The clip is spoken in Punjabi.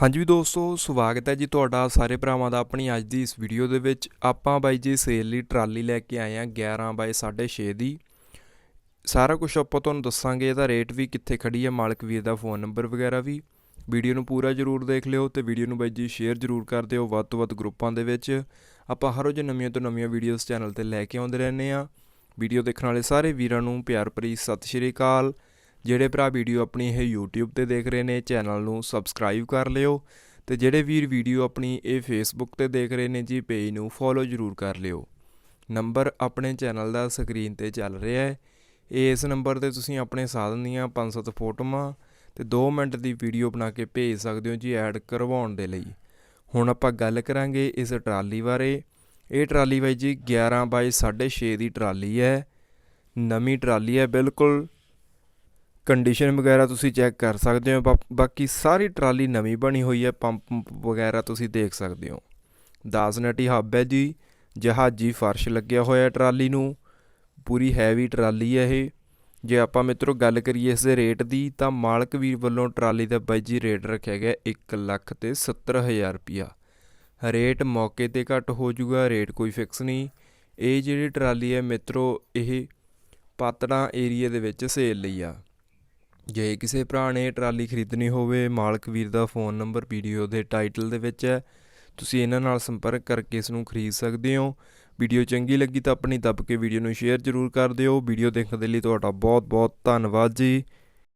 ਹਾਂਜੀ ਵੀ ਦੋਸਤੋ, ਸਵਾਗਤ ਹੈ ਜੀ ਤੁਹਾਡਾ ਸਾਰੇ ਭਰਾਵਾਂ ਦਾ ਆਪਣੀ ਅੱਜ ਦੀ ਇਸ ਵੀਡੀਓ ਦੇ ਵਿੱਚ। ਆਪਾਂ ਬਾਈ ਜੀ ਸੇਲ ਲਈ ਟਰਾਲੀ ਲੈ ਕੇ ਆਏ ਆ 11 ਬਾਈ 6.5 ਦੀ। ਸਾਰਾ ਕੁਝ ਆਪਾਂ ਤੁਹਾਨੂੰ ਦੱਸਾਂਗੇ, ਇਹਦਾ ਰੇਟ ਵੀ ਕਿੱਥੇ ਖੜੀ ਹੈ, ਮਾਲਕ ਵੀਰ ਦਾ ਫੋਨ ਨੰਬਰ ਵਗੈਰਾ ਵੀ। ਵੀਡੀਓ ਨੂੰ ਪੂਰਾ ਜਰੂਰ ਦੇਖ ਲਿਓ ਤੇ ਵੀਡੀਓ ਨੂੰ ਬਾਈ ਜੀ ਸ਼ੇਅਰ ਜਰੂਰ ਕਰ ਦਿਓ ਵੱਧ ਤੋਂ ਵੱਧ ਗਰੁੱਪਾਂ ਦੇ ਵਿੱਚ। ਆਪਾਂ ਹਰ ਰੋਜ਼ ਨਵੀਆਂ ਤੋਂ ਨਵੀਆਂ ਵੀਡੀਓਜ਼ ਚੈਨਲ ਤੇ ਲੈ ਕੇ ਆਉਂਦੇ ਰਹਿੰਦੇ ਆ ਵੀਡੀਓ ਦੇਖਣ ਵਾਲੇ ਸਾਰੇ ਵੀਰਾਂ ਨੂੰ ਪਿਆਰ ਭਰੀ ਸਤਿ ਸ਼੍ਰੀ ਅਕਾਲ। ਜਿਹੜੇ ਭਰਾ ਵੀਡੀਓ ਆਪਣੀ ਇਹ YouTube ਤੇ ਦੇਖ ਰਹੇ ਨੇ, ਚੈਨਲ ਨੂੰ ਸਬਸਕ੍ਰਾਈਬ ਕਰ ਲਿਓ ਤੇ ਜਿਹੜੇ ਵੀਰ ਵੀਡੀਓ ਆਪਣੀ ਇਹ Facebook ਤੇ ਦੇਖ ਰਹੇ ਨੇ ਜੀ ਪੇਜ ਨੂੰ ਫੋਲੋ ਜਰੂਰ ਕਰ ਲਿਓ। ਨੰਬਰ ਆਪਣੇ ਚੈਨਲ ਦਾ ਸਕਰੀਨ ਤੇ ਚੱਲ ਰਿਹਾ ਹੈ। ਇਸ ਨੰਬਰ ਤੇ ਤੁਸੀਂ ਆਪਣੇ ਸਾਧਨ ਦੀਆਂ 5-7 ਫੋਟੋਆਂ ਤੇ 2 ਮਿੰਟ ਦੀ ਵੀਡੀਓ ਬਣਾ ਕੇ ਭੇਜ ਸਕਦੇ ਹੋ ਜੀ ਐਡ ਕਰਵਾਉਣ ਦੇ ਲਈ। ਹੁਣ ਆਪਾਂ ਗੱਲ ਕਰਾਂਗੇ ਇਸ ਟਰਾਲੀ ਬਾਰੇ। ਇਹ ਟਰਾਲੀ ਬਾਈ ਜੀ 11 ਬਾਈ 6.5 ਦੀ ਟਰਾਲੀ ਹੈ। ਨਵੀਂ ਟਰਾਲੀ ਹੈ, ਬਿਲਕੁਲ। ਕੰਡੀਸ਼ਨ ਵਗੈਰਾ ਤੁਸੀਂ ਚੈੱਕ ਕਰ ਸਕਦੇ ਹੋ, ਬਾ- ਬਾਕੀ ਸਾਰੀ ਟਰਾਲੀ ਨਵੀਂ ਬਣੀ ਹੋਈ ਹੈ, ਪੰਪ ਪੰਪ ਵਗੈਰਾ ਤੁਸੀਂ ਦੇਖ ਸਕਦੇ ਹੋ। 10 ਨਟੀ ਹੱਬ ਹੈ ਜੀ, ਜਹਾਜੀ ਫਰਸ਼ ਲੱਗਿਆ ਹੋਇਆ ਟਰਾਲੀ ਨੂੰ, ਪੂਰੀ ਹੈਵੀ ਟਰਾਲੀ ਹੈ ਇਹ। ਜੇ ਆਪਾਂ ਮਿੱਤਰੋ ਗੱਲ ਕਰੀਏ ਇਸ ਦੇ ਰੇਟ ਦੀ, ਤਾਂ ਮਾਲਕ ਵੀਰ ਵੱਲੋਂ ਟਰਾਲੀ ਦਾ ਬਾਈ ਜੀ ਰੇਟ ਰੱਖਿਆ ਗਿਆ 1 ਲੱਖ ਤੇ 70000 ਰੁਪਿਆ ਰੇਟ ਮੌਕੇ ਤੇ ਘੱਟ ਹੋ ਜਾਊਗਾ ਰੇਟ ਕੋਈ ਫਿਕਸ ਨਹੀਂ। ਇਹ ਜਿਹੜੀ ਟਰਾਲੀ ਹੈ ਮਿੱਤਰੋ, ਇਹ ਪਾਤੜਾਂ ਏਰੀਆ ਦੇ ਵਿੱਚ ਸੇਲ ਲਈ ਆ। ਜੇ ਕਿਸੇ ਭਰਾ ਨੇ ਟਰਾਲੀ ਖਰੀਦਣੀ ਹੋਵੇ, ਮਾਲਕ ਵੀਰ ਦਾ ਫੋਨ ਨੰਬਰ ਵੀਡੀਓ ਦੇ ਟਾਈਟਲ ਦੇ ਵਿੱਚ ਹੈ। ਤੁਸੀਂ ਇਹਨਾਂ ਨਾਲ ਸੰਪਰਕ ਕਰਕੇ ਇਸ ਨੂੰ ਖਰੀਦ ਸਕਦੇ ਹੋ। ਵੀਡੀਓ ਚੰਗੀ ਲੱਗੀ ਤਾਂ ਆਪਣੀ ਦੱਬ ਕੇ ਵੀਡੀਓ ਨੂੰ ਸ਼ੇਅਰ ਜ਼ਰੂਰ ਕਰ ਦਿਓ। ਵੀਡੀਓ ਦੇਖਣ ਦੇ ਲਈ ਤੁਹਾਡਾ ਬਹੁਤ ਬਹੁਤ ਧੰਨਵਾਦ ਜੀ।